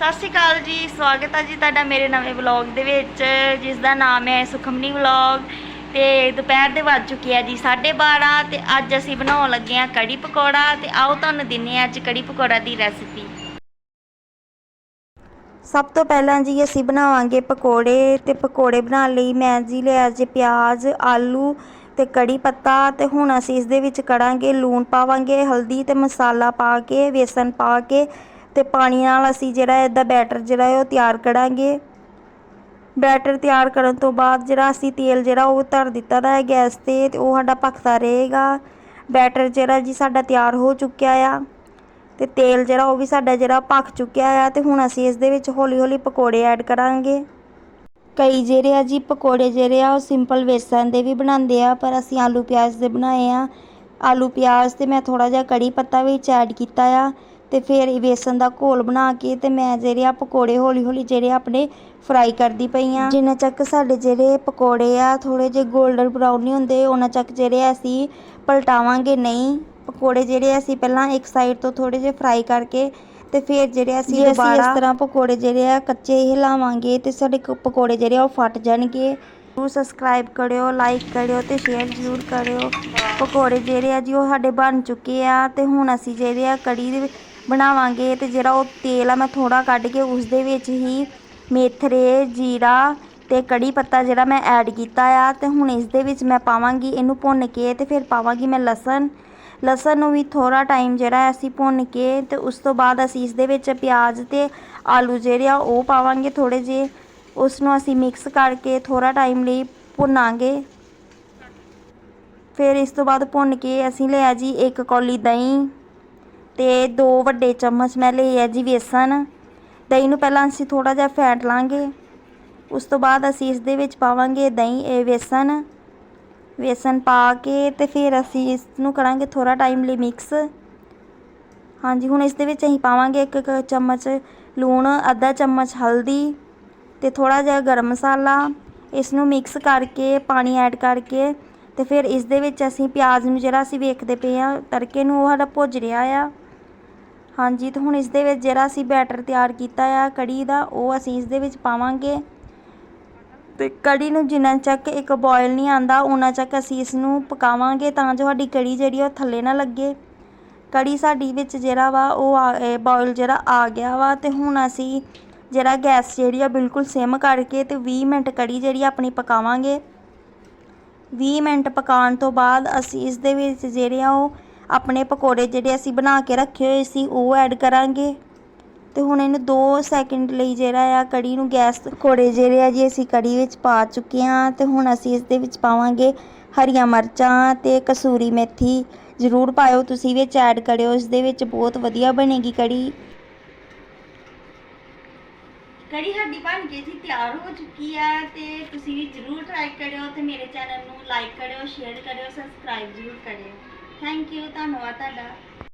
ਸਤਿ ਸ਼੍ਰੀ ਅਕਾਲ ਜੀ, ਸਵਾਗਤ ਹੈ ਜੀ ਤੁਹਾਡਾ ਮੇਰੇ ਨਵੇਂ ਵਲੌਗ ਦੇ ਵਿੱਚ ਜਿਸ ਦਾ ਨਾਮ ਹੈ ਸੁਖਮਨੀ ਵਲੌਗ। ਤੇ ਦੁਪਹਿਰ ਦੇ ਵੱਜ ਚੁੱਕੀ ਹੈ ਜੀ 12:30 ਤੇ ਅੱਜ ਅਸੀਂ ਬਣਾਉਣ ਲੱਗੇ ਹਾਂ ਕੜੀ ਪਕੌੜਾ, ਤੇ ਆਓ ਤੁਹਾਨੂੰ ਦਿੰਨੇ ਆ ਅੱਜ ਕੜੀ ਪਕੌੜਾ ਦੀ ਰੈਸਿਪੀ ਸਭ ਤੋਂ ਪਹਿਲਾਂ ਜੀ ਅਸੀਂ ਬਣਾਵਾਂਗੇ ਪਕੌੜੇ, ਤੇ ਪਕੌੜੇ ਬਣਾਉਣ ਲਈ ਮੈਂ ਜੀ ਲਿਆ ਜੀ ਪਿਆਜ਼, ਆਲੂ ਤੇ ਕੜੀ ਪੱਤਾ, ਤੇ ਹੁਣ ਅਸੀਂ ਇਸ ਦੇ ਵਿੱਚ ਕਰਾਂਗੇ ਲੂਣ ਪਾਵਾਂਗੇ, ਹਲਦੀ ਤੇ ਮਸਾਲਾ ਪਾ ਕੇ, ਵੇਸਣ ਪਾ ਕੇ ਤੇ ਪਾਣੀ ਨਾਲ ਅਸੀਂ ਜਿਹੜਾ ਇਹਦਾ ਬੈਟਰ ਜਿਹੜਾ ਹੈ ਉਹ ਤਿਆਰ ਕਰਾਂਗੇ। ਬੈਟਰ ਤਿਆਰ ਕਰਨ ਤੋਂ ਬਾਅਦ ਜਿਹੜਾ ਅਸੀਂ ਤੇਲ ਜਿਹੜਾ ਉਹ ਧਰ ਦਿੱਤਾ ਦਾ ਹੈ ਗੈਸ ਤੇ ਤੇ ਉਹ ਸਾਡਾ ਪੱਕਦਾ ਰਹੇਗਾ। ਬੈਟਰ ਜਿਹੜਾ ਜੀ ਸਾਡਾ ਤਿਆਰ ਹੋ ਚੁੱਕਿਆ ਆ, ਤੇ ਤੇਲ ਜਿਹੜਾ ਉਹ ਵੀ ਸਾਡਾ ਜਿਹੜਾ ਪੱਕ ਚੁੱਕਿਆ ਆ, ਤੇ ਹੁਣ ਅਸੀਂ ਇਸ ਦੇ ਵਿੱਚ ਹੌਲੀ ਹੌਲੀ ਪਕੌੜੇ ਐਡ ਕਰਾਂਗੇ। ਕਈ ਜਿਹੜੇ ਆ ਜੀ ਪਕੌੜੇ ਜਿਹੜੇ ਆ ਉਹ ਸਿੰਪਲ ਵੇਸਣ ਦੇ ਵੀ ਬਣਾਉਂਦੇ ਆ, ਪਰ ਅਸੀਂ ਆਲੂ ਪਿਆਜ਼ ਦੇ ਬਣਾਏ ਆ। ਆਲੂ ਪਿਆਜ਼ ਤੇ ਮੈਂ ਥੋੜਾ ਜਿਹਾ ਕੜੀ ਪੱਤਾ ਵਿੱਚ ਐਡ ਕੀਤਾ ਆ। ਤੇ ਫਿਰ ਇਹ ਵੇਸਣ ਦਾ ਘੋਲ ਬਣਾ ਕੇ ਤੇ ਮੈਂ ਜਿਹੜੇ ਆ ਪਕੌੜੇ ਹੌਲੀ ਹੌਲੀ ਜਿਹੜੇ ਆਪਣੇ ਫਰਾਈ ਕਰਦੀ ਪਈ ਆ। ਜਿੰਨਾ ਚੱਕ ਸਾਡੇ ਜਿਹੜੇ ਪਕੌੜੇ ਆ ਥੋੜੇ ਜਿਹੇ 골ਡਨ ਬਰਾਊਨ ਨਹੀਂ ਹੁੰਦੇ ਉਹਨਾਂ ਚੱਕ ਜਿਹੜੇ ਅਸੀਂ ਪਲਟਾਵਾਂਗੇ ਨਹੀਂ। ਪਕੌੜੇ ਜਿਹੜੇ ਅਸੀਂ ਪਹਿਲਾਂ ਇੱਕ ਸਾਈਡ ਤੋਂ ਥੋੜੇ ਜਿਹੇ ਫਰਾਈ ਕਰਕੇ ਤੇ ਫਿਰ ਜਿਹੜੇ ਅਸੀਂ ਦੁਬਾਰਾ ਇਸ ਤਰ੍ਹਾਂ ਪਕੌੜੇ ਜਿਹੜੇ ਆ ਕੱਚੇ ਹੀ ਹਿਲਾਵਾਂਗੇ ਤੇ ਸਾਡੇ ਪਕੌੜੇ ਜਿਹੜੇ ਆ ਉਹ ਫਟ ਜਾਣਗੇ। ਨੂੰ ਸਬਸਕ੍ਰਾਈਬ ਕਰਿਓ ਲਾਈਕ ਕਰਿਓ ਤੇ ਸ਼ੇਅਰ ਜ਼ਰੂਰ ਕਰਿਓ। ਪਕੌੜੇ ਜਿਹੜੇ ਆ ਜੀ ਉਹ ਸਾਡੇ ਬਣ ਚੁੱਕੇ ਆ ਤੇ ਹੁਣ ਅਸੀਂ ਜਿਹੜੇ ਆ ਕੜੀ ਦੇ ਬਣਾਵਾਂਗੇ ਤੇ ਜਿਹੜਾ ਉਹ ਤੇਲ ਆ ਮੈਂ ਥੋੜਾ ਕੱਢ ਕੇ ਉਸ ਦੇ ਵਿੱਚ ਹੀ ਮੇਥਰੇ, ਜੀਰਾ ਤੇ ਕੜੀ ਪੱਤਾ ਜਿਹੜਾ ਮੈਂ ਐਡ ਕੀਤਾ ਆ ਤੇ ਹੁਣ ਇਸ ਦੇ ਵਿੱਚ ਮੈਂ ਪਾਵਾਂਗੀ ਇਹਨੂੰ ਭੁੰਨ ਕੇ ਤੇ ਫਿਰ ਪਾਵਾਂਗੀ ਮੈਂ ਲਸਣ। ਲਸਣ ਨੂੰ ਵੀ ਥੋੜਾ ਟਾਈਮ ਜਿਹੜਾ ਅਸੀਂ ਭੁੰਨ ਕੇ ਤੇ ਉਸ ਤੋਂ ਬਾਅਦ ਅਸੀਂ ਇਸ ਦੇ ਵਿੱਚ ਪਿਆਜ਼ ਤੇ ਆਲੂ ਜਿਹੜੇ ਆ ਉਹ ਪਾਵਾਂਗੇ ਥੋੜੇ ਜਿਹੇ। ਉਸ ਨੂੰ ਅਸੀਂ ਮਿਕਸ ਕਰਕੇ ਥੋੜਾ ਟਾਈਮ ਲਈ ਭੁੰਨਾਂਗੇ। ਫਿਰ ਇਸ ਤੋਂ ਬਾਅਦ ਭੁੰਨ ਕੇ ਅਸੀਂ ਲਿਆ ਜੀ ਇੱਕ ਕੌਲੀ ਦਹੀਂ। ਤੇ ਦੋ ਵੱਡੇ ਚਮਚ ਮੈਂ ਲਏ ਹੈ ਜੀ ਵੇਸਣ। ਦਹੀਂ ਨੂੰ ਪਹਿਲਾਂ ਅਸੀਂ ਥੋੜਾ ਜਿਹਾ ਫੈਂਟ ਲਾਂਗੇ। ਉਸ ਤੋਂ ਬਾਅਦ ਅਸੀਂ ਇਸ ਦੇ ਵਿੱਚ ਪਾਵਾਂਗੇ ਦਹੀਂ, ਇਹ ਵੇਸਣ। ਵੇਸਣ ਪਾ ਕੇ ਤੇ ਫਿਰ ਅਸੀਂ ਇਸ ਨੂੰ ਕਰਾਂਗੇ ਥੋੜਾ ਟਾਈਮ ਲਈ ਮਿਕਸ ਹਾਂਜੀ, ਹੁਣ ਇਸ ਦੇ ਵਿੱਚ ਅਸੀਂ ਪਾਵਾਂਗੇ ਇੱਕ ਇੱਕ ਚਮਚ ਲੂਣ, ਅੱਧਾ ਚਮਚ ਹਲਦੀ ਤੇ ਥੋੜਾ ਜਿਹਾ ਗਰਮ ਮਸਾਲਾ। ਇਸ ਨੂੰ ਮਿਕਸ ਕਰਕੇ, ਪਾਣੀ ਐਡ ਕਰਕੇ ਤੇ ਫਿਰ ਇਸ ਦੇ ਵਿੱਚ ਅਸੀਂ ਪਿਆਜ਼ ਨੂੰ ਜਿਹੜਾ ਅਸੀਂ ਵੇਖਦੇ ਪਏ ਆ ਤੜਕੇ ਨੂੰ ਉਹ ਸਾਡਾ ਭੁੱਜ ਰਿਹਾ ਆ। ਹਾਂਜੀ, ਤੇ ਹੁਣ ਇਸ ਦੇ ਵਿੱਚ ਜਿਹੜਾ ਅਸੀਂ ਬੈਟਰ ਤਿਆਰ ਕੀਤਾ ਆ, ਕੜੀ ਦਾ, ਉਹ ਅਸੀਂ ਇਸ ਦੇ ਵਿੱਚ ਪਾਵਾਂਗੇ। ਤੇ ਕੜੀ ਨੂੰ ਜਿੰਨਾ ਚੱਕ ਇੱਕ ਬੋਇਲ ਨਹੀਂ ਆਂਦਾ ਉਹਨਾਂ ਚੱਕ ਅਸੀਂ ਇਸ ਨੂੰ ਪਕਾਵਾਂਗੇ ਤਾਂ ਜੋ ਸਾਡੀ ਕੜੀ ਜਿਹੜੀ ਉਹ ਥੱਲੇ ਨਾ ਲੱਗੇ। ਕੜੀ ਸਾਡੀ ਵਿੱਚ ਜਿਹੜਾ ਵਾ, ਉਹ ਬੋਇਲ ਜਿਹੜਾ ਆ ਗਿਆ ਵਾ, ਤੇ ਹੁਣ ਅਸੀਂ ਜਿਹੜਾ ਗੈਸ ਜਿਹੜੀ ਆ, ਬਿਲਕੁਲ ਸਿਮ ਕਰਕੇ ਤੇ 20 ਮਿੰਟ ਕੜੀ ਜਿਹੜੀ ਆਪਣੀ ਪਕਾਵਾਂਗੇ। 20 ਮਿੰਟ ਪਕਾਉਣ ਤੋਂ ਬਾਅਦ ਅਸੀਂ ਇਸ ਦੇ ਵਿੱਚ ਜਿਹੜੇ ਆ, ਉਹ ਆਪਣੇ ਪਕੌੜੇ ਜਿਹੜੇ ਅਸੀਂ ਬਣਾ ਕੇ ਰੱਖੇ ਹੋਏ ਸੀ, ਉਹ ਐਡ ਕਰਾਂਗੇ। ਤੇ ਹੁਣ ਇਹਨੂੰ 2 ਸੈਕਿੰਡ ਲਈ ਜਿਹੜਾ ਆ, ਕੜੀ ਨੂੰ ਗੈਸ ਪਕੌੜੇ ਜਿਹੜੇ ਆ ਜੀ ਅਸੀਂ ਕੜੀ ਵਿੱਚ ਪਾ ਚੁੱਕੇ ਹਾਂ। ਤੇ ਹੁਣ ਅਸੀਂ ਇਸ ਦੇ ਵਿੱਚ ਪਾਵਾਂਗੇ ਹਰੀਆਂ ਮਿਰਚਾਂ ਤੇ ਕਸੂਰੀ ਮੇਥੀ। ਜ਼ਰੂਰ ਪਾਇਓ, ਤੁਸੀਂ ਵਿੱਚ ਐਡ ਕਰਿਓ। ਇਸ ਦੇ ਵਿੱਚ ਬਹੁਤ ਵਧੀਆ ਬਣੇਗੀ ਕੜੀ। ਕੜੀ ਸਾਡੀ ਬਣ ਕੇ ਜੀ, ਤਿਆਰ ਹੋ ਚੁੱਕੀ ਆ ਤੇ ਤੁਸੀਂ ਵੀ ਜ਼ਰੂਰ ਟਰਾਈ ਕਰਿਓ ਤੇ ਮੇਰੇ ਚੈਨਲ ਨੂੰ ਲਾਈਕ ਕਰਿਓ ਸ਼ੇਅਰ ਕਰਿਓ ਸਬਸਕ੍ਰਾਈਬ ਜ਼ਰੂਰ ਕਰਿਓ। ਥੈਂਕ ਯੂ ਧੰਨਵਾਦ ਤੁਹਾਡਾ।